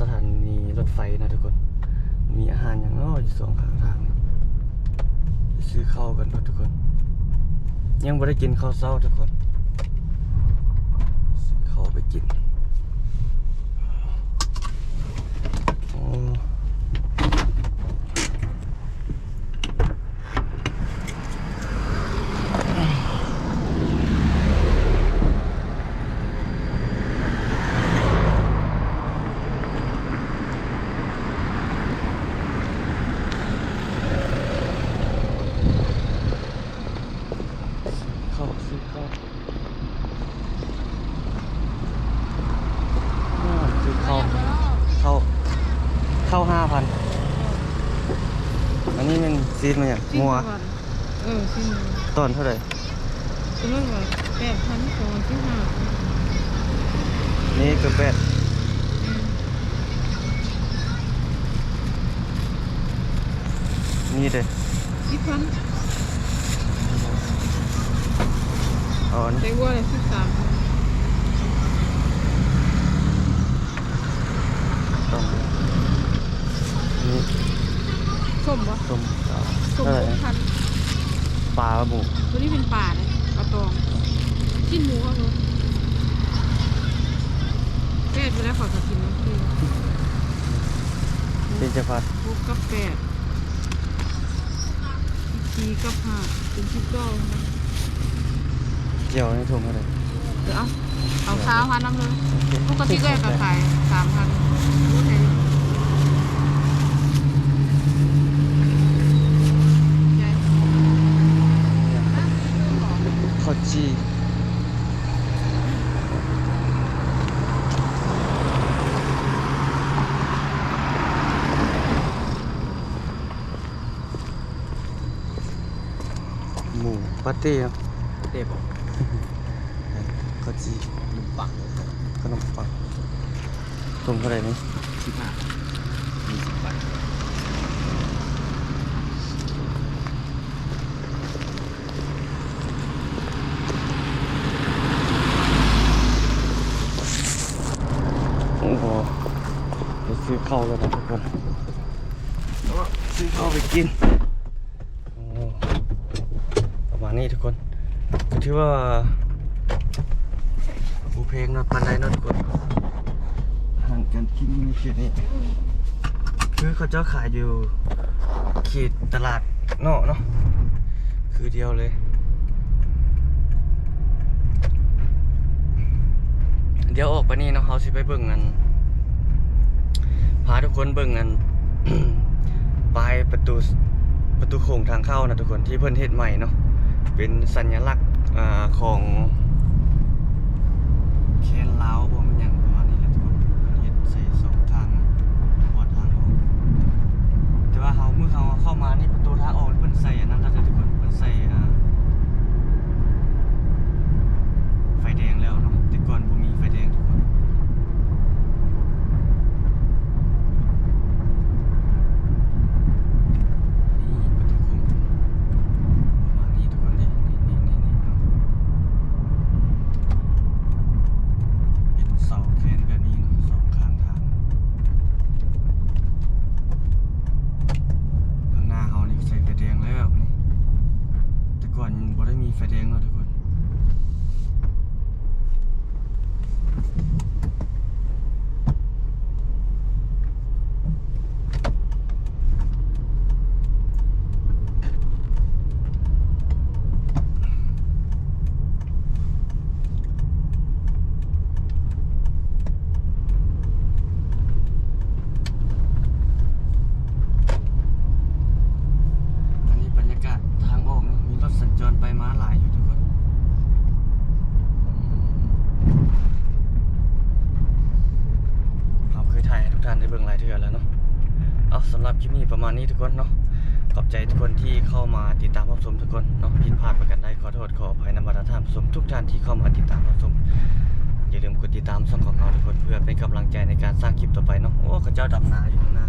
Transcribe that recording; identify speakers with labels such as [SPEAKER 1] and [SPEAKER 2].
[SPEAKER 1] สถานีรถไฟนะทุกคน มีอาหารอย่างน้อยอยู่สองข้างทางไปซื้อข้าวกันเถอะทุกคน ยังไม่ได้กินข้าวเช้าทุกคนซื้อข้าวไปกินโอ้ข้าวซื้อข้าวอ้าวซื้อข้าวข้าวข้าวห้าพัน อันนี้มันซีดมาจากงัว
[SPEAKER 2] เออชิ้นหนึ่ง
[SPEAKER 1] ตอนเท่าไหร่
[SPEAKER 2] ตัวนั้นว่าแปดพันสองชิ้นห้า
[SPEAKER 1] นี่คือแปดนี่เลย
[SPEAKER 2] สิบพัน
[SPEAKER 1] อ๋อนี่
[SPEAKER 2] แต่ว่าเลยสิบสาม
[SPEAKER 1] ต้องนี่
[SPEAKER 2] ส้ มปะ
[SPEAKER 1] ต้มปลา
[SPEAKER 2] ส้ม
[SPEAKER 1] เท่าไหร่
[SPEAKER 2] หก
[SPEAKER 1] นะ
[SPEAKER 2] พัน
[SPEAKER 1] ปลาหมู
[SPEAKER 2] ตัวนี้เป็นป่าเลยปลาตองชิ้นหมูครับผมแปดไปแล้วขอสักกินน้ำคือ
[SPEAKER 1] เป็นจะพัด
[SPEAKER 2] หกกับแปดสี่กับห้าเป็นสิบเก้า
[SPEAKER 1] เกี่ยวในถุงเท่าไหร่
[SPEAKER 2] เดี๋ยวเอาเอาข้าวพันน้ำเลย
[SPEAKER 1] โอเค
[SPEAKER 2] ปกติก็จะขายสามพันรู้ไหนใช่
[SPEAKER 1] ข้าวจี หมูปาเต้เนาะ
[SPEAKER 3] เต้บอก
[SPEAKER 1] ข้าวจี
[SPEAKER 3] ลุงปัก
[SPEAKER 1] ขนมปังถุงเท่าไหร่นี่
[SPEAKER 3] สิบห้ามีสิบบาท
[SPEAKER 1] โอ้โหไปซื้อข้าวแล้วนะทุกคนซื้อข้าวไปกินโอ้ประมาณ นี้ทุกคนก็ถือว่าบูเพลงเนอะปันไดเนอะทุกคนห่างกันที่นี่เขตนี้คือเขาเจ้าขายอยู่เขตตลาดนอกเนาะคือเดียวเลย เดี๋ยวออกไปนี่เนาะเขาสิไปเบิ่งกันพาทุกคนเบิ่งกันปลายประตูประตูโค้งทางเข้านะทุกคนที่เพิ่นเฮ็ดใหม่เนาะ เป็นสัญลักษณ์ของแคนลาวบ่มันหยังประมาณนี้แหละทุกคนเพิ่นเฮ็ดใส่สองทางบอดทางออกแต่ว่าเฮาเมื่อเฮาเข้ามานี่ประตูทางออกเพิ่นใส่อันนั้นแล้วจ้ะทุกคนเพิ่นใส่อ่า ไฟแดงแล้วเนาะแต่ก่อนผมมีไฟแดงทุกคนนี่ประตูโค้งประมาณนี้ทุกคนนี่นี่นี่นี่เนาะเป็นเสาแขนแบบนี้เนาะสองข้างทางข้างหน้าเขานี่ใส่ไฟแดงแล้วนี่แต่ก่อนบ่ ได้มีไฟแดงเนาะทุกคนอันนี้บรรยากาศทางออกนะมีรถสัญ จรไปมาหลายอยู่ทุกคนอืมเราเคยถ่ายทุกท่านได้เบิ่งหลายเทื่อแล้วเนาะเอาสำหรับคลิปนี้ประมาณนี้ทุกคนเนาะขอบใจทุกคนที่เข้ามาติดตามรับชมทุกคนเนาะผิดพลาดประกันใดขอโทษขออภัยนำมาตรฐานผู้ชมทุกท่านที่เข้ามาติดตามรับชมอย่าลืมกดติดตามช่องของเราทุกคนเพื่อเป็นกำลังใจในการสร้างคลิปต่อไปเนาะโอ้เขาเจ้าดำนาอยู่ข้างหน้า